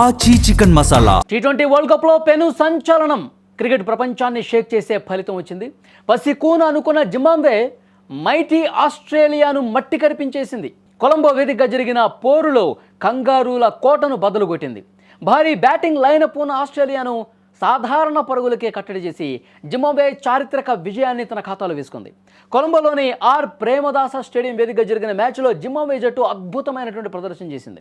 Aachi chicken masala. T twenty world కప్లో పెను సంచలనం. క్రికెట్ ప్రపంచాన్ని షేక్ చేసే ఫలితం వచ్చింది. పసికూన అనుకున్న జింబాబ్వే మైటీ ఆస్ట్రేలియాను మట్టి కరిపించేసింది. కొలంబో వేదికగా జరిగిన పోరులో కంగారూల కోటను బదులుగొట్టింది భారీ బ్యాటింగ్ లైనప్ ఉన్న ఆస్ట్రేలియాను సాధారణ పరుగులకే కట్టడి చేసి జింబాబ్వే చారిత్రక విజయాన్ని తన ఖాతాలో వేసుకుంది. కొలంబోలోని ఆర్ ప్రేమదాస స్టేడియం వేదికగా జరిగిన మ్యాచ్లో జింబాబ్వే జట్టు అద్భుతమైనటువంటి ప్రదర్శన చేసింది.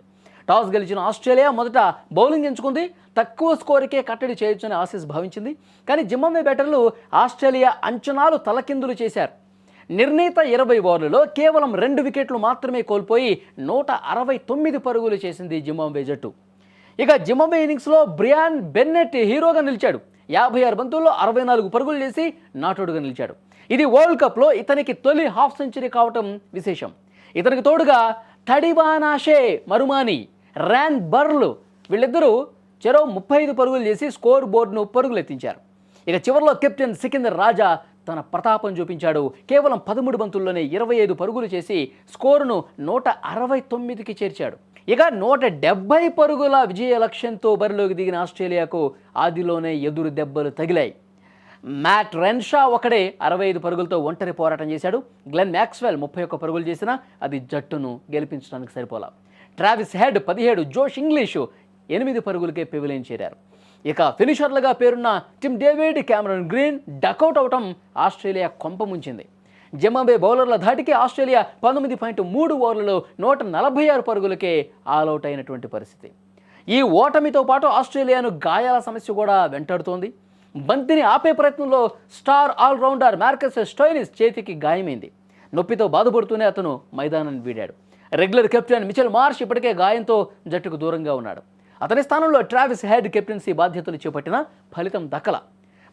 టాస్ గెలిచిన ఆస్ట్రేలియా మొదట బౌలింగ్ ఎంచుకుంది తక్కువ స్కోరుకే కట్టడి చేయొచ్చని ఆసీస్ భావించింది. కానీ జింబాబ్వే బ్యాటర్లు ఆస్ట్రేలియా అంచనాలు తలకిందులు చేశారు. నిర్ణీత ఇరవై ఓవర్లలో కేవలం రెండు వికెట్లు మాత్రమే కోల్పోయి నూట అరవై తొమ్మిది పరుగులు చేసింది జింబాబ్వే జట్టు. ఇక జింబాబ్వే ఇన్నింగ్స్లో బ్రియాన్ బెన్నెట్ హీరోగా నిలిచాడు. యాభై ఆరు బంతుల్లో అరవై నాలుగు పరుగులు చేసి నాటోడుగా నిలిచాడు. ఇది వరల్డ్ కప్లో ఇతనికి తొలి హాఫ్ సెంచరీ కావటం విశేషం. ఇతనికి తోడుగా తడివానాషే మరుమాని ర్యాన్ బర్లు వీళ్ళిద్దరూ చెరో ముప్పై ఐదు పరుగులు చేసి స్కోర్ బోర్డును పరుగులెత్తించారు. ఇక చివరిలో కెప్టెన్ సికిందర్ రాజా తన ప్రతాపం చూపించాడు. కేవలం పదమూడు బంతుల్లోనే ఇరవై ఐదు పరుగులు చేసి స్కోరును నూట అరవై తొమ్మిదికి చేర్చాడు. ఇక నూట డెబ్బై పరుగుల విజయ లక్ష్యంతో బరిలోకి దిగిన ఆస్ట్రేలియాకు ఆదిలోనే ఎదురు దెబ్బలు తగిలాయి. మ్యాట్ రెన్షా ఒకడే అరవై ఐదు పరుగులతో ఒంటరి పోరాటం చేశాడు. గ్లెన్ మ్యాక్స్వెల్ ముప్పై ఒక్క పరుగులు చేసినా అది జట్టును గెలిపించడానికి సరిపోలా. ట్రావిస్ హెడ్ పదిహేడు జోష్ ఇంగ్లీషు ఎనిమిది పరుగులకే పెవిలియన్ చేరారు. ఇక ఫినిషర్లుగా పేరున్న Tim David Cameron Green duck out అవటం ఆస్ట్రేలియా కొంప ముంచింది. జింబాబే బౌలర్ల ధాటికి ఆస్ట్రేలియా పంతొమ్మిది పాయింట్ మూడు ఓవర్లలో నూట నలభై ఆరు పరుగులకే ఆల్అవుట్ అయినటువంటి పరిస్థితి. ఈ ఓటమితో పాటు ఆస్ట్రేలియాను గాయాల సమస్య కూడా వెంటాడుతోంది. బంతిని ఆపే ప్రయత్నంలో స్టార్ ఆల్రౌండర్ మార్కస్ స్టోయినిస్ చేతికి గాయమైంది. నొప్పితో బాధపడుతూనే అతను మైదానాన్ని వీడాడు. రెగ్యులర్ కెప్టెన్ మిచెల్ మార్ష్ ఇప్పటికే గాయంతో జట్టుకు దూరంగా ఉన్నాడు. అతని స్థానంలో ట్రావిస్ హెడ్ కెప్టెన్సీ బాధ్యతలు చేపట్టిన ఫలితం దక్కల.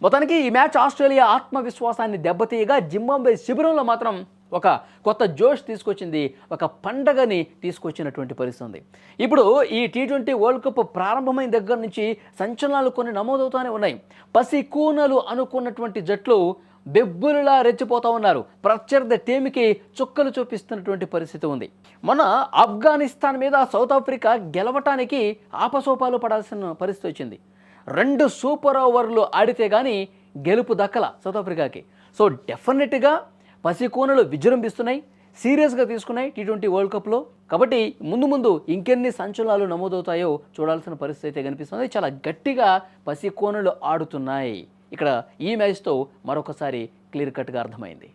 మొత్తానికి ఈ మ్యాచ్ ఆస్ట్రేలియా ఆత్మవిశ్వాసాన్ని దెబ్బతీయగా జింబాబే శిబిరంలో మాత్రం ఒక కొత్త జోష్ తీసుకొచ్చింది ఒక పండగని తీసుకొచ్చినటువంటి పరిస్థితి ఉంది. ఇప్పుడు ఈ టీ ట్వంటీ వరల్డ్ కప్ ప్రారంభమైన దగ్గర నుంచి సంచలనాలు కొన్ని నమోదవుతూనే ఉన్నాయి. పసి కూనలు అనుకున్నటువంటి జట్లు బెబ్బులులా రెచ్చిపోతూ ఉన్నారు. ప్రత్యర్థి టీంకి చుక్కలు చూపిస్తున్నటువంటి పరిస్థితి ఉంది. మొన్న ఆఫ్ఘనిస్తాన్ మీద సౌత్ ఆఫ్రికా గెలవటానికి ఆపసోపాలు పడాల్సిన పరిస్థితి వచ్చింది. రెండు సూపర్ ఓవర్లు ఆడితే కానీ గెలుపు దక్కల సౌత్ ఆఫ్రికాకి. సో డెఫినెట్గా పసికోనలు విజృంభిస్తున్నాయి సీరియస్గా తీసుకున్నాయి టీ ట్వంటీ వరల్డ్ కప్లో. కాబట్టి ముందు ముందు ఇంకెన్ని సంచలనాలు నమోదవుతాయో చూడాల్సిన పరిస్థితి అయితే కనిపిస్తుంది. చాలా గట్టిగా పసికోనలు ఆడుతున్నాయి. ఇక్కడ ఈ మ్యాచ్తో మరొకసారి క్లియర్ కట్గా అర్థమైంది.